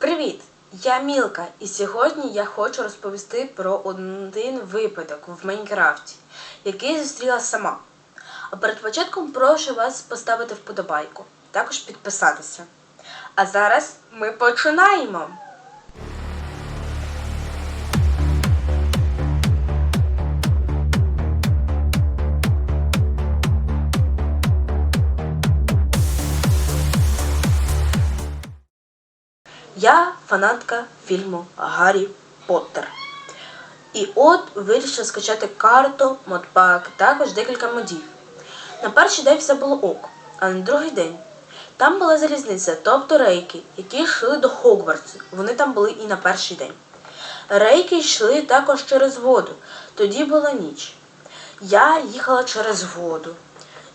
Привіт! Я Мілка, і сьогодні я хочу розповісти про один випадок в Майнкрафті, який зустріла сама. А перед початком прошу вас поставити вподобайку, також підписатися. А зараз ми починаємо! Я фанатка фільму Гаррі Поттер. І от вирішила скачати карту, модпак, також декілька модів. На перший день все було ок, а на другий день там була залізниця, тобто рейки, які йшли до Хогвартсу. Вони там були і на перший день. Рейки йшли також через воду, тоді була ніч. Я їхала через воду.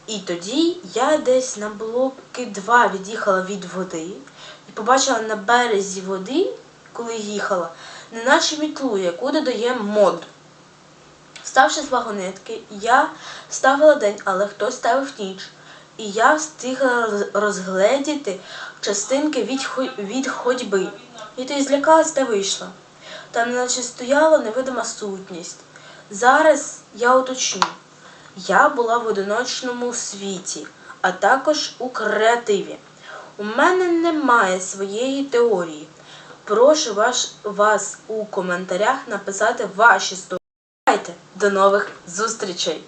І тоді я десь на блоки 2 від'їхала від води і побачила на березі води, коли їхала, неначе мітлу, яку додає мод. Вставши з вагонетки, я ставила день, але хтось ставив ніч. І я встигла розгледіти частинки від, від ходьби. І ти злякалась та вийшла. Там наче стояла невидима сутність. Зараз я уточню. Я була в одиночному світі, а також у креативі. У мене немає своєї теорії. Прошу ваш, вас у коментарях написати ваші сторінки. До нових зустрічей!